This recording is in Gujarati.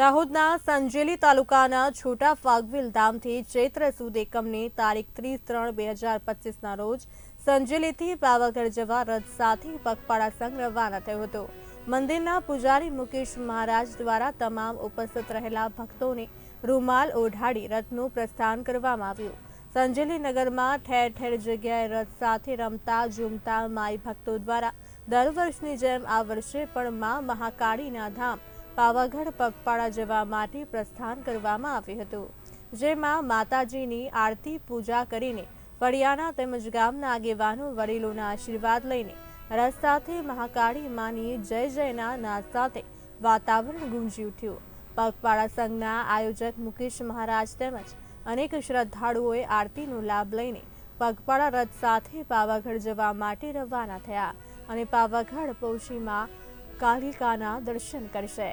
દાહોદના સંજેલી તાલુકાના છોટા ફાગવિલ ધામથી ચૈત્ર સુદ એકમની તારીખ ત્રીસ ત્રણ બે હજાર પચીસના રોજ સંજેલીથી પાવાગઢ જવા રથ સાથે પગપાળા સંઘ રવાના થયો હતો. મંદિરના પૂજારી મુકેશ મહારાજ દ્વારા તમામ ઉપસ્થિત રહેલા ભક્તોને રૂમાલ ઓઢાડી રથનું પ્રસ્થાન કરવામાં આવ્યું. સંજેલી નગરમાં ઠેર ઠેર જગ્યાએ રથ સાથે રમતા, ઝૂમતા માઈ ભક્તો દ્વારા દર વર્ષની જેમ આ વર્ષે પણ મા મહાકાળીના ધામ પાવાગઢ પગપાળા જવા માટે પ્રસ્થાન કરવામાં આવ્યું હતું, જેમાં માતાજીની આરતી પૂજા કરીને ફળિયાના તેમજ ગામના આગેવાનો વડીલોના આશીર્વાદ લઈને રથ સાથે મહાકાળી માની જય જયના નાદ સાથે વાતાવરણ ગુંજી ઉઠ્યું. પગપાળા સંઘના આયોજક મુકેશ મહારાજ તેમજ અનેક શ્રદ્ધાળુઓએ આરતીનો લાભ લઈને પગપાળા રથ સાથે પાવાગઢ જવા માટે રવાના થયા અને પાવાગઢ પૌષીમાં કાલિકાના દર્શન કરશે.